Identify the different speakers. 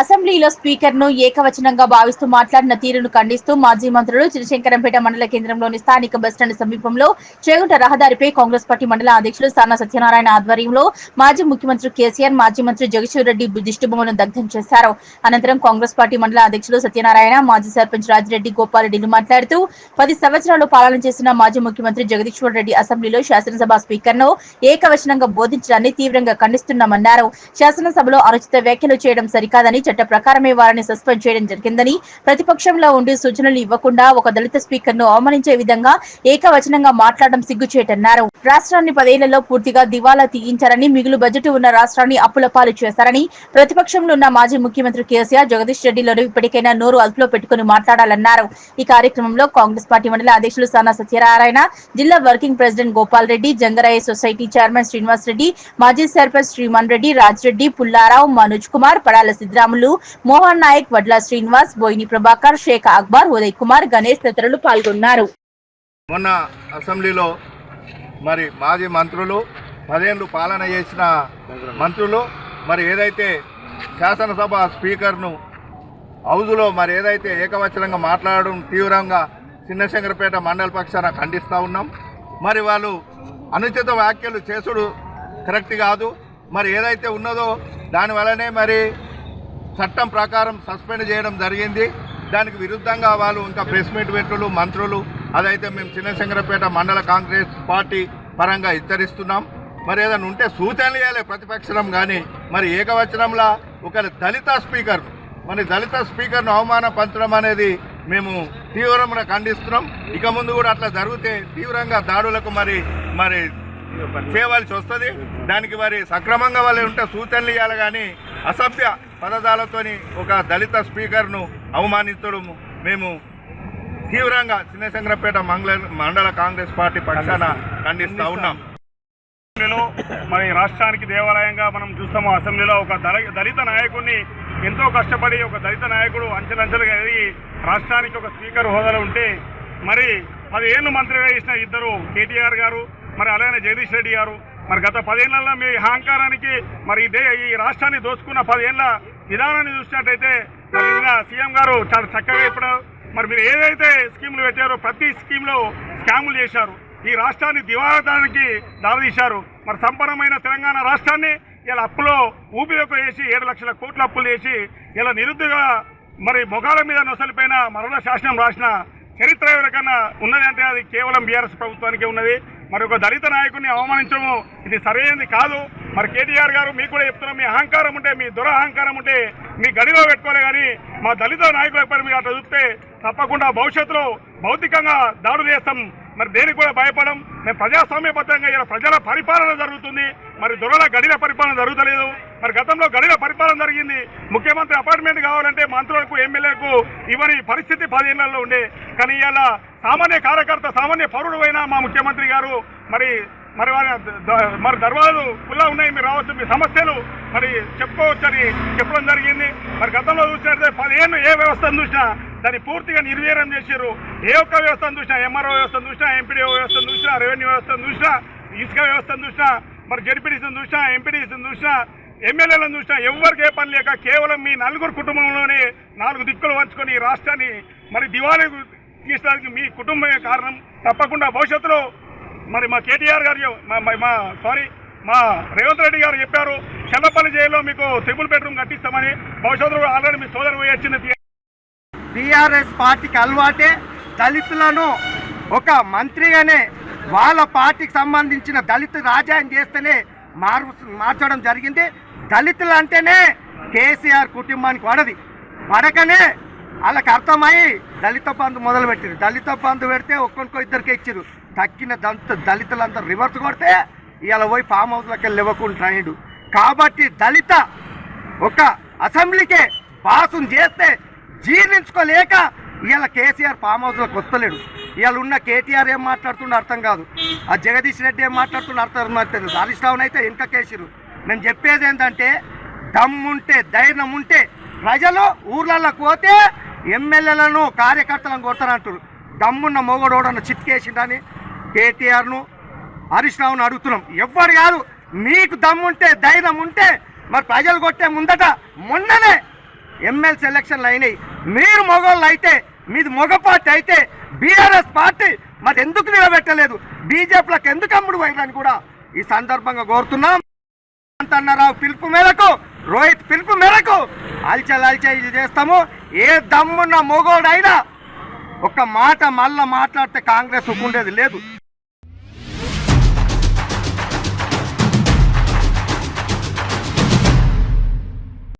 Speaker 1: అసెంబ్లీలో స్పీకర్ను ఏకవచనంగా భావిస్తూ మాట్లాడిన తీరును ఖండిస్తూ మాజీ మంత్రులు చినశంకరంపేట మండల కేంద్రంలోని స్థానిక బస్టాండ్ సమీపంలో చేగుంట రహదారిపై కాంగ్రెస్ పార్టీ మండల అధ్యక్షులు సానా సత్యనారాయణ ఆధ్వర్యంలో మాజీ ముఖ్యమంత్రి కేసీఆర్ మాజీ మంత్రి జగదీశ్వర్ రెడ్డి దిష్టిబొమ్మను దగ్ధం చేశారు. అనంతరం కాంగ్రెస్ పార్టీ మండల అధ్యక్షులు సత్యనారాయణ మాజీ సర్పంచ్ రాజిరెడ్డి గోపాలరెడ్డిలు మాట్లాడుతూ పది సంవత్సరాలు పాలన చేసిన మాజీ ముఖ్యమంత్రి జగదీశ్వర్ రెడ్డి అసెంబ్లీలో శాసనసభ స్పీకర్ను ఏకవచనంగా బోధించడాన్ని తీవ్రంగా ఖండిస్తున్నామన్నారు. శాసనసభలో అనుచిత వ్యాఖ్యలు చేయడం సరికాదని చట్ట ప్రకారమే వారిని సస్పెండ్ చేయడం జరిగిందని ప్రతిపక్షంలో ఉండి సూచనలు ఇవ్వకుండా ఒక దళిత స్పీకర్ను అవమానించే విధంగా ఏకవచనంగా మాట్లాడడం సిగ్గుచేటన్నారు. రాష్ట్రాన్ని పదేళ్ళలో పూర్తిగా దివాలా తీయించారని మిగులు బడ్జెట్ ఉన్న రాష్ట్రాన్ని అప్పుల పాలు చేశారని ప్రతిపక్షంలో ఉన్న మాజీ ముఖ్యమంత్రి కేసీఆర్ జగదీష్ రెడ్డిలను ఇప్పటికైనా నోరు అదుపులో పెట్టుకుని మాట్లాడాలన్నారు. ఈ కార్యక్రమంలో కాంగ్రెస్ పార్టీ మండల అధ్యక్షులు సానా సత్యనారాయణ జిల్లా working president Gopal Reddy Jangaraya society chairman Srinivas Reddy మాజీ సర్పంచ్ శ్రీమాన్ రెడ్డి రాజ్రెడ్డి పుల్లారావు మనోజ్ కుమార్ పడాల రాములు మోహన్ నాయక్ వడ్ల శ్రీనివాస్ బోయిని ప్రభాకర్ షేక్ అక్బర్ ఉదయ్ కుమార్ గణేష్ తదితరులు పాల్గొన్నారు.
Speaker 2: మొన్న అసెంబ్లీలో మరి మాజీ మంత్రులు పదేళ్ళు పాలన చేసిన మంత్రులు మరి ఏదైతే శాసనసభ స్పీకర్ను హౌజులో మరి ఏదైతే ఏకవచనంగా మాట్లాడడం తీవ్రంగా చిన్నశంకరపేట మండల పక్షాన ఖండిస్తూ ఉన్నాం. మరి వాళ్ళు అనుచిత వ్యాఖ్యలు చేసుడు కరెక్ట్ కాదు. మరి ఏదైతే ఉన్నదో దానివల్లనే మరి చట్టం ప్రకారం సస్పెండ్ చేయడం జరిగింది. దానికి విరుద్ధంగా వాళ్ళు ఇంకా ప్రెస్ మీట్ పెట్టులు మంత్రులు అదైతే మేము చిన్నశంకరపేట మండల కాంగ్రెస్ పార్టీ పరంగా హెచ్చరిస్తున్నాం. మరి ఏదైనా ఉంటే సూచనలు ఇవ్వాలి ప్రతిపక్షం కానీ మరి ఏకవచనంలా ఒక దళిత స్పీకర్ మరి దళిత స్పీకర్ను అవమానపరచడం అనేది మేము తీవ్రంగా ఖండిస్తున్నాం. ఇక ముందు కూడా అట్లా జరిగితే తీవ్రంగా దాడులకు మరి మరి చేయవలసి వస్తుంది. దానికి మరి సక్రమంగా వాళ్ళు ఉంటే సూచనలు ఇవ్వాలి కానీ అసభ్య పదజాలతోని ఒక దళిత స్పీకర్ను అవమానించడం మేము తీవ్రంగా చిన్నశంకరపేట మంగళ మండల కాంగ్రెస్ పార్టీ పక్షాన ఖండిస్తూ ఉన్నాం.
Speaker 3: అసెంబ్లీలో మరి రాష్ట్రానికి దేవాలయంగా మనం చూస్తాము అసెంబ్లీలో ఒక దళ- దళిత నాయకుడిని ఎంతో కష్టపడి ఒక దళిత నాయకుడు అంచెలంచెలుగా ఎదిగి రాష్ట్రానికి ఒక స్పీకర్ హోదాలో ఉంటే మరి పదిహేను మంత్రిగా చేసిన ఇద్దరు కేటీఆర్ గారు మరి అలానే జగదీష్ రెడ్డి గారు మరి గత పదేళ్ళలో మీ అహంకారానికి మరి ఈ రాష్ట్రాన్ని దోచుకున్న పదేళ్ళ విధానాన్ని చూసినట్టయితే సీఎం గారు చాలా చక్కగా ఇప్పుడు మరి మీరు ఏదైతే స్కీములు పెట్టారో ప్రతి స్కీమ్లో స్కాములు చేశారు. ఈ రాష్ట్రాన్ని దివాదానికి దారితీశారు. మరి సంపన్నమైన తెలంగాణ రాష్ట్రాన్ని ఇలా అప్పులో ఊపిలోకి వేసి ఏడు లక్షల కోట్ల అప్పులు చేసి ఇలా నిరుద్యోగ మరి మొగాల మీద నొసలిపోయిన మరణ శాసనం రాసిన చరిత్ర ఎవరికన్నా ఉన్నది అంటే అది కేవలం బీఆర్ఎస్ ప్రభుత్వానికే ఉన్నది. మరి ఒక దళిత నాయకుడిని అవమానించడం ఇది సరైనది కాదు. మరి కేటీఆర్ గారు మీకు కూడా చెప్తున్నాం మీ అహంకారం ఉంటే మీ దురహంకారం ఉంటే మీ గడిలో పెట్టుకోలే కానీ మా దళిత నాయకుల పైన మీరు అట్లా చూస్తే తప్పకుండా భవిష్యత్తులో భౌతికంగా దాడులు చేస్తాం. మరి దేనికి కూడా భయపడం? మేము ప్రజాస్వామ్యబద్ధంగా ఇలా ప్రజల పరిపాలన జరుగుతుంది. మరి దొరల గడిల పరిపాలన జరుగుతలేదు. మరి గతంలో గడిల పరిపాలన జరిగింది. ముఖ్యమంత్రి అపార్ట్మెంట్ కావాలంటే మంత్రులకు ఎమ్మెల్యేలకు ఇవని పరిస్థితి పదిహేనులలో ఉండే. కానీ ఇలా సామాన్య కార్యకర్త సామాన్య పౌరుడు అయినా మా ముఖ్యమంత్రి గారు మరి మరి వారి మరి దర్వాజలు కుల్లా ఉన్నాయి మీరు రావచ్చు మీ సమస్యలు మరి చెప్పుకోవచ్చని చెప్పడం జరిగింది. మరి గతంలో చూసినట్లయితే పదిహేను ఏ వ్యవస్థను చూసినా దాన్ని పూర్తిగా నిర్వీర్యం చేశారు ఏ ఒక్క వ్యవస్థను చూసినా ఎంఆర్ఓ వ్యవస్థను చూసినా ఎంపీడీఓ వ్యవస్థను చూసినా రెవెన్యూ వ్యవస్థను చూసినా ఇసుక వ్యవస్థను చూసినా మరి జడ్పీడీసీని చూసినా ఎంపీడీసీని చూసినా ఎమ్మెల్యేలను చూసినా ఎవరికి ఏ పని లేక కేవలం మీ నలుగురు కుటుంబంలోనే నాలుగు దిక్కులు వంచుకొని రాష్ట్రాన్ని మరి దివాళీ తీసడానికి మీ కుటుంబమే కారణం. తప్పకుండా భవిష్యత్తులో మరి మా కేటీఆర్ గారు మా- మా సారీ మా రేవంత్ రెడ్డి గారు చెప్పారు చెల్లపల్లి జైల్లో మీకు ట్రిపుల్ బెడ్రూమ్ కట్టిస్తామని. భవిష్యత్తులో ఆల్రెడీ మీ సోదరు పోయి వచ్చింది
Speaker 4: టీఆర్ఎస్ పార్టీకి అలవాటే దళితులను ఒక మంత్రిగానే వాళ్ళ పార్టీకి సంబంధించిన దళిత రాజ్యాయం చేస్తేనే మారు మార్చడం జరిగింది. దళితులు అంటేనే కేసీఆర్ కుటుంబానికి పడది పడకనే వాళ్ళకి అర్థమై దళిత బంధు మొదలుపెట్టారు. దళిత బంధు పెడితే ఒక్కొక్కో ఇద్దరికి ఇచ్చారు తక్కిన దంత దళితులంతా రివర్స్ కొడితే ఇవాళ పోయి ఫామ్ హౌస్లోకి వెళ్ళి ఇవ్వకుండా కాబట్టి దళిత ఒక అసెంబ్లీకే పాసం చేస్తే జీర్ణించుకోలేక ఇవాళ కేసీఆర్ ఫామ్ హౌస్లోకి వస్తలేడు. ఇవాళ ఉన్న కేటీఆర్ ఏం మాట్లాడుతుండో అర్థం కాదు. ఆ జగదీష్ రెడ్డి ఏం మాట్లాడుతుండో అర్థం తెలుసు? హరీష్ రావుని అయితే ఇంకా కేసీరు నేను చెప్పేది ఏంటంటే దమ్ముంటే ధైర్యం ఉంటే ప్రజలు ఊర్లలోకి పోతే ఎమ్మెల్యేలను కార్యకర్తలను కొడతారంటారు దమ్మున్న మొగడోడన్న చిట్కేసిండని కేటీఆర్ను హరీష్ రావును అడుగుతున్నాం. ఎవ్వరు కాదు మీకు దమ్ముంటే ధైర్యం ఉంటే మరి ప్రజలు కొట్టే ముందట మొన్ననే ఎమ్మెల్సీ ఎలక్షన్లు అయినాయి. మీరు మొగోళ్ళు అయితే మీది మొగ పార్టీ అయితే బీఆర్ఎస్ పార్టీ మరి ఎందుకు నిలబెట్టలేదు? బీజేపీలకు ఎందుకు అమ్ముడు పోయిందని కూడా ఈ సందర్భంగా కోరుతున్నాం. అన్నరావు పిలుపు మేరకు రోహిత్ పిలుపు మేరకు అల్చల్ అల్చల్ చేస్తాము. ఏ దమ్మున్న మొగోడైనా ఒక మాట మళ్ళా మాట్లాడితే కాంగ్రెస్ ఉండేది లేదు.